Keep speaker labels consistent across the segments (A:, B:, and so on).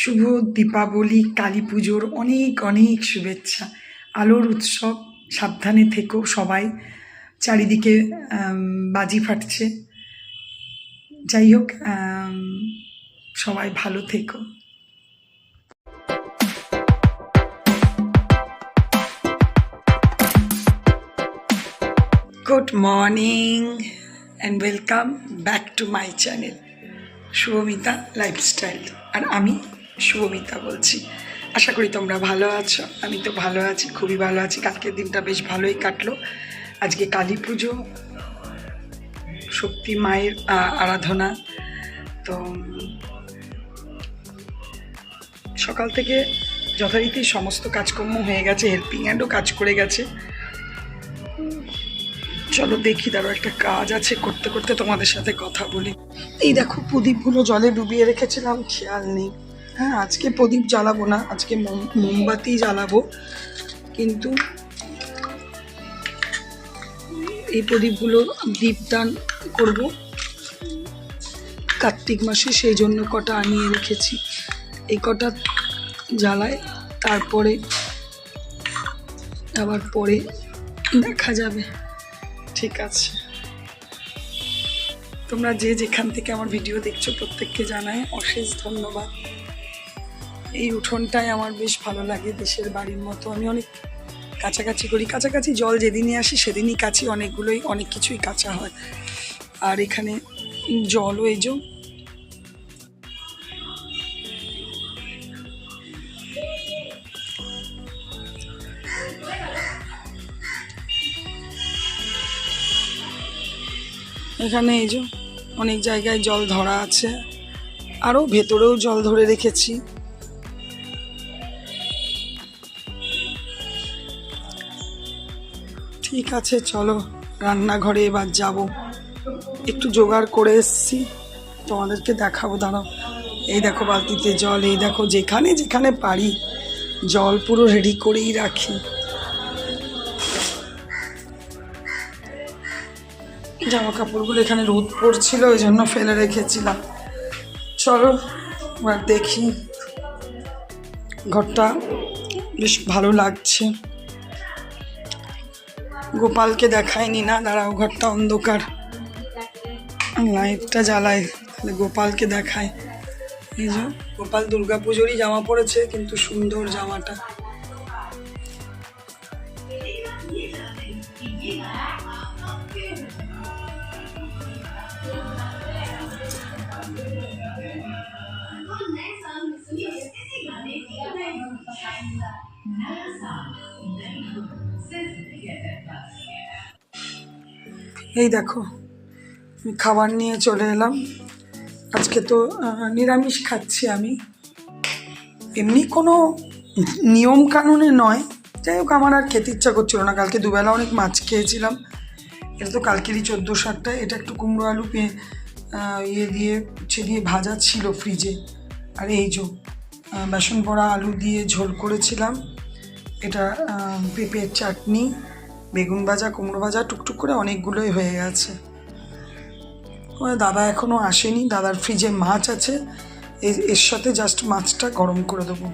A: শুভ দীপাবলি, কালী পুজোর অনেক অনেক শুভেচ্ছা। আলোর উৎসব, সাবধানে থেকো সবাই। চারিদিকে বাজি ফাটছে। যাই হোক সবাই ভালো থেকো। Good morning and welcome back to my channel Shubhamita lifestyle আর আমি শুভমিতা বলছি। আশা করি তোমরা ভালো আছো। আমি তো ভালো আছি, খুবই ভালো আছি। কালকের দিনটা বেশ ভালোই কাটলো। আজকে কালী পুজো, শক্তি মায়ের আরাধনা। তো, সকাল থেকে যথারীতি সমস্ত কাজকর্ম হয়ে গেছে হেল্পিং হ্যান্ডও কাজ করে গেছে। চলো দেখি, তারও একটা কাজ আছে। করতে করতে তোমাদের সাথে কথা বলি। এই দেখো, প্রদীপগুলো জলে ডুবিয়ে রেখেছিলাম, খেয়াল নেই। হ্যাঁ আজকে প্রদীপ জ্বালাবো না, আজকে মোম- মোমবাতি জ্বালাবো। কিন্তু এই প্রদীপগুলো দীপদান করব। কার্তিক মাসে সেই জন্য কটা আনিয়ে রেখেছি। এই কটা জ্বালায়, তারপরে আবার পরে দেখা যাবে। ঠিক আছে। তোমরা যে যেখান থেকে আমার ভিডিও দেখছ, প্রত্যেককে জানাই অশেষ ধন্যবাদ। এই উঠোনটাই আমার বেশ ভালো লাগে দেশের বাড়ির মতো। আমি অনেক কাছাকাছি করি। কাছাকাছি জল যেদিনই আসি, সেদিনই কাছি অনেকগুলোই, অনেক কিছুই কাঁচা হয়। আর এখানে জলও এই যে এখানে এই যে অনেক জায়গায় জল ধরা আছে। আরও ভেতরেও জল ধরে রেখেছি। ঠিক আছে, চলো। রান্নাঘরে এবার যাব। একটু জোগাড় করে এসছি। তোমাদেরকে দেখাবো, দাঁড়াও। এই দেখো বালতিতে জল, এই দেখো যেখানে যেখানে পারি, জল পুরো রেডি করেই রাখি। জামা কাপড়গুলো এখানে রোদ পড়ছিল, ওই জন্য ফেলে রেখেছিলাম। চলো, এবার দেখি। ঘরটা বেশ ভালো লাগছে। গোপালকে দেখায়নি না, দাঁড়াও, ঘরটা অন্ধকার। লাইটটা জ্বালায় তাহলে গোপালকে দেখায় এই যে, গোপাল দুর্গা পুজোরই জামা পরেছে, কিন্তু সুন্দর জামাটা। এই দেখো, আমি খাবার নিয়ে চলে এলাম। আজকে তো নিরামিষ খাচ্ছি আমি। এমনি কোনো নিয়ম কানুনে নয়। যাই হোক, আমার আর খেতে ইচ্ছা করছিল না। কালকে দুবেলা অনেক মাছ খেয়েছিলাম। এটা তো কালকেরই চোদ্দ ষাটটা এটা একটু কুমড়ো আলু পেয়ে ইয়ে দিয়ে, উচ্ছে দিয়ে ভাজা ছিল ফ্রিজে। আর এই যে বেসন বড়া আলু দিয়ে ঝোল করেছিলাম। এটা পেঁপের চাটনি। বেগুন ভাজা, কুমড়ো ভাজা টুকটুক করে অনেকগুলোই হয়ে গেছে। দাদা এখনও আসেনি, দাদার ফ্রিজে মাছ আছে। এর সাথে জাস্ট মাছটা গরম করে দেবো।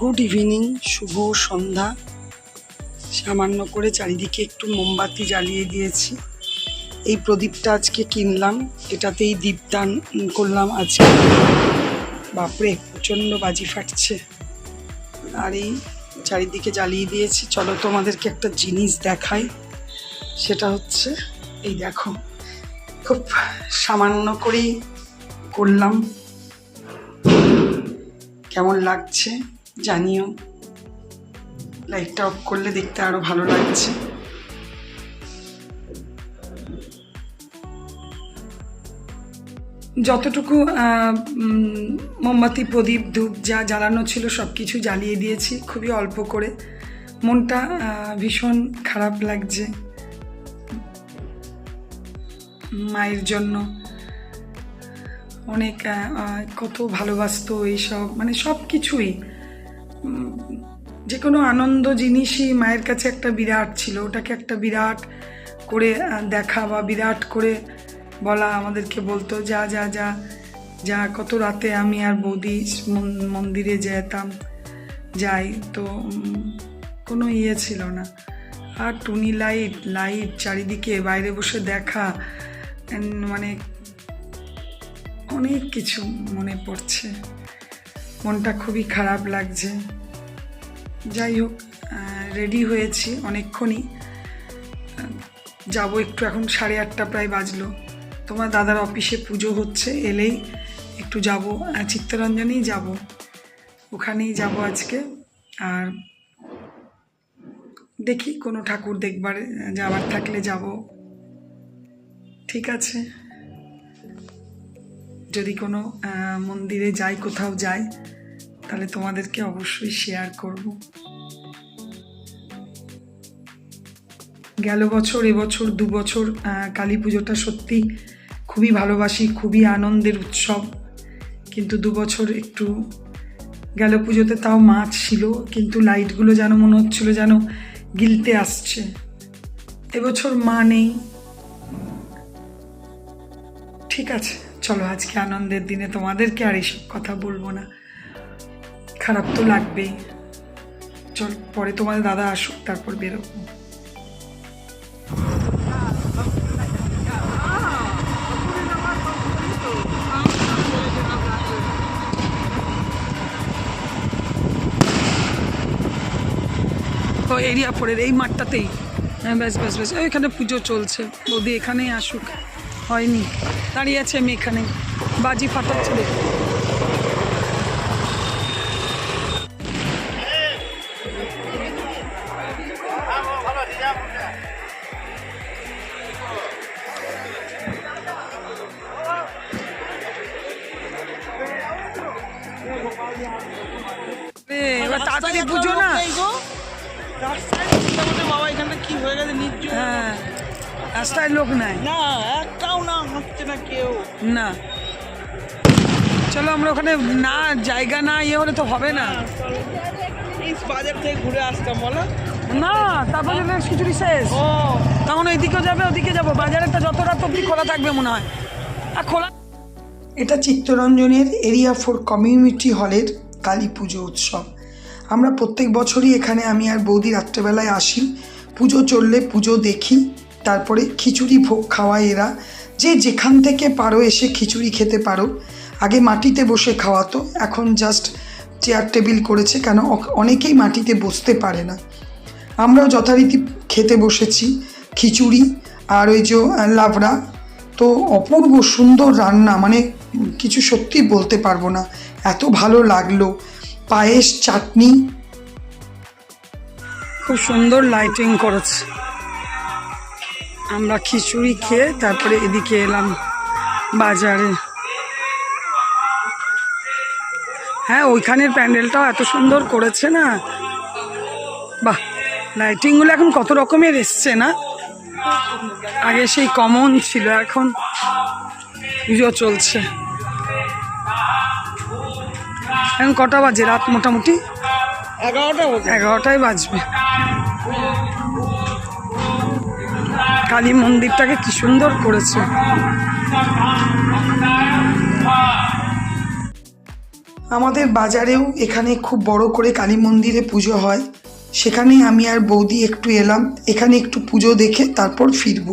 A: গুড ইভিনিং শুভ সন্ধ্যা। সামান্য করে চারিদিকে একটু মোমবাতি জ্বালিয়ে দিয়েছি। এই প্রদীপটা আজকে কিনলাম। এটাতেই দীপদান করলাম আজকে। বাপরে, প্রচণ্ড বাজি ফাটছে। আর এই চারিদিকে জ্বালিয়ে দিয়েছি। চলো তোমাদেরকে একটা জিনিস দেখাই। সেটা হচ্ছে, এই দেখো, খুব সামান্য করেই করলাম। কেমন লাগছে জানিও। লাইটটা অফ করলে দেখতে আরও ভালো লাগছে। যতটুকু মোমবাতি, প্রদীপ, ধূপ যা জ্বালানো ছিল সব কিছু জ্বালিয়ে দিয়েছি খুবই অল্প করে। মনটা ভীষণ খারাপ লাগছে মায়ের জন্য। অনেক কত ভালোবাসতো এইসব মানে সব কিছুই যে কোনো আনন্দ জিনিসই মায়ের কাছে একটা বিরাট ছিল। ওটাকে একটা বিরাট করে দেখা বা বিরাট করে বলা আমাদেরকে বলতো, যা যা যা যা, কত রাতে আমি আর বৌদি মন- মন্দিরে যেতাম, যাই। তো কোনো ইয়ে ছিল না। আর টুনি লাইট লাইট চারিদিকে, বাইরে বসে দেখা মানে অনেক কিছু মনে পড়ছে। মনটা খুবই খারাপ লাগছে। যাই হোক রেডি হয়েছি অনেকক্ষণই। যাব একটু, এখন সাড়ে আটটা প্রায় বাজলো। তোমার দাদার অফিসে পুজো হচ্ছে, এলেই একটু যাব চিত্তরঞ্জনেই যাব। ওখানেই যাব আজকে। আর দেখি কোনো ঠাকুর দেখবার যাওয়ার থাকলে যাব। ঠিক আছে। যদি কোনো মন্দিরে যাই, কোথাও যাই, তাহলে তোমাদেরকে অবশ্যই শেয়ার করব। গেল বছর, এবছর দু বছর কালী পুজোটা সত্যি খুবই ভালোবাসি, খুবই আনন্দের উৎসব। কিন্তু দু বছর একটু গেল পুজোতে, তাও মাছ ছিল, কিন্তু লাইটগুলো যেন মনে হচ্ছিল যেন গিলতে আসছে। এবছর মা নেই। ঠিক আছে, চলো আজকে আনন্দের দিনে তোমাদেরকে আর এইসব কথা বলব না। খারাপ তো লাগবেই। চল, পরে তোমাদের দাদা আসুক, তারপর বেরোবো। এরিয়া পড়ে এই মাঠটাতেই। হ্যাঁ ব্যাস ব্যাস ব্যাস এখানে পুজো চলছে। বৌদি এখানেই আসুক। হয়নি। দাঁড়িয়ে আছে আমি এখানে বাজি ফাটাচ্ছে দেখো তাড়াতাড়ি পুজো না?
B: বাবা এখানটা কি হয়ে গেছে? নির্জন
A: হ্যাঁ। রাস্তায় লোক নাই।
B: না একটাও না হাঁটছে না কেউ।
A: না। চলো আমরা ওখানে না জায়গা না ইয়ে হলে তো হবে না।
B: এই বাজার থেকে ঘুরে আসতাম বলো।
A: না তারপর খিচুড়ি শেষ।
B: ও।
A: তখন এইদিকেও যাবে ওদিকে যাব। বাজারেরটা যত রাত অব্দি খোলা থাকবে মনে হয়। আর খোলা এটা চিত্তরঞ্জনের এরিয়া ফোর কমিউনিটি হলের কালী পুজো উৎসব। আমরা প্রত্যেক বছরই এখানে আমি আর বৌদি রাত্রেবেলায় আসি। পুজো চললে পুজো দেখি, তারপরে খিচুড়ি ভোগ খাওয়ায় এরা। যে যেখান থেকে পারো এসে খিচুড়ি খেতে পারো। আগে মাটিতে বসে খাওয়াতো, এখন জাস্ট চেয়ার টেবিল করেছে, কেন অনেকেই মাটিতে বসতে পারে না। আমরাও যথারীতি খেতে বসেছি, খিচুড়ি আর ওই যে লাবড়া। তো অপূর্ব সুন্দর রান্না মানে কিছু সত্যি বলতে পারব না। এত ভালো লাগল। পায়েস, চাটনি। খুব সুন্দর লাইটিং করেছে। আমরা খিচুড়ি খেয়ে তারপরে এদিকে এলাম বাজারে। হ্যাঁ ওইখানের প্যান্ডেলটাও এত সুন্দর করেছে না? বাহ লাইটিংগুলো এখন কত রকমের এসছে না? আগে সেই কমন ছিল, এখন পুজো চলছে। এখন কটা বাজে? রাত মোটামুটি?
B: এগারোটা
A: এগারোটায় বাজবে। কালী মন্দিরটাকে কি সুন্দর করেছে। আমাদের বাজারেও এখানে খুব বড় করে কালী মন্দিরে পুজো হয়। সেখানে আমি আর বৌদি একটু এলাম। এখানে একটু পুজো দেখে তারপর ফিরবো।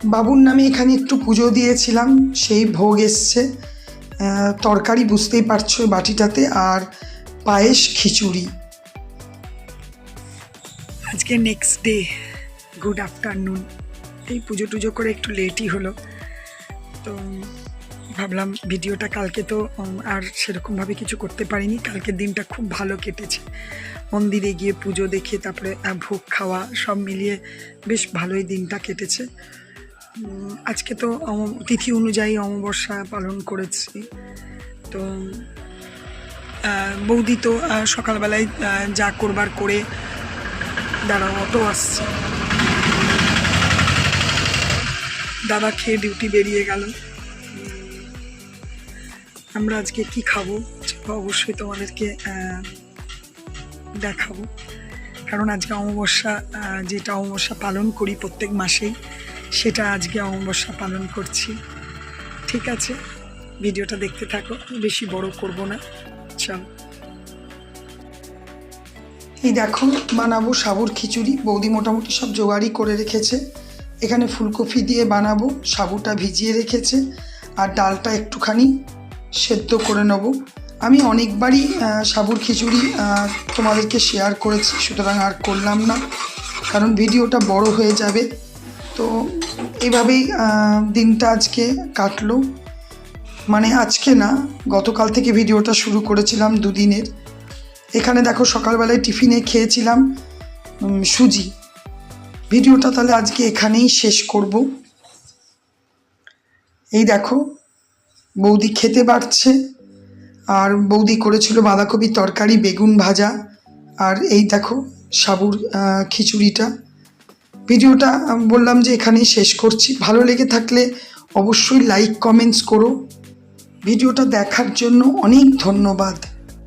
A: বাবুর নামে এখানে একটু পুজো দিয়েছিলাম, সেই ভোগ এসছে। তরকারি বুঝতেই পারছ বাটিটাতে, আর পায়েস খিচুড়ি। আজকে নেক্সট ডে গুড আফটারনুন এই পুজো টুজো করে একটু লেটই হলো। তো ভাবলাম ভিডিওটা কালকে তো আর সেরকমভাবে কিছু করতে পারিনি। কালকের দিনটা খুব ভালো কেটেছে। মন্দিরে গিয়ে পুজো দেখে, তারপরে ভোগ খাওয়া সব মিলিয়ে বেশ ভালোই দিনটা কেটেছে। আজকে তো তিথি অনুযায়ী অমাবস্যা পালন করেছি। তো বৌদি তো সকালবেলায় যা করবার করে দাঁড়াও, অটো আসছে। দাদা খেয়ে ডিউটি বেরিয়ে গেল। আমরা আজকে কি খাব অবশ্যই তোমাদেরকে দেখাবো। কারণ আজকে অমাবস্যা যেটা অমাবস্যা পালন করি প্রত্যেক মাসেই সেটা আজকে অমাবস্যা পালন করছি। ঠিক আছে? ভিডিওটা দেখতে থাকো, বেশি বড় করব না। চল। এই দেখো, বানাবো সাবুর খিচুড়ি। বৌদি মোটামুটি সব জোগাড়ই করে রেখেছে। এখানে ফুলকপি দিয়ে বানাবো, সাবুটা ভিজিয়ে রেখেছে। আর ডালটা একটুখানি সেদ্ধ করে নেব। আমি অনেকবারই সাবুর খিচুড়ি তোমাদেরকে শেয়ার করেছি, সুতরাং আর করলাম না। কারণ ভিডিওটা বড় হয়ে যাবে। তো এভাবেই দিনটা আজকে কাটলো। মানে আজকে না, গতকাল থেকে ভিডিওটা শুরু করেছিলাম দুদিনের। এখানে দেখো সকালবেলায় টিফিনে খেয়েছিলাম সুজি। ভিডিওটা তাহলে আজকে এখানেই শেষ করব। এই দেখো, বৌদি খেতে পারছে আর বৌদি করেছিল বাঁধাকপির তরকারি, বেগুন ভাজা, আর এই দেখো সাবুর খিচুড়িটা। ভিডিওটা বললাম যে এখানেই শেষ করছি। ভালো লেগে থাকলে অবশ্যই লাইক কমেন্টস করো। ভিডিওটা দেখার জন্য অনেক ধন্যবাদ।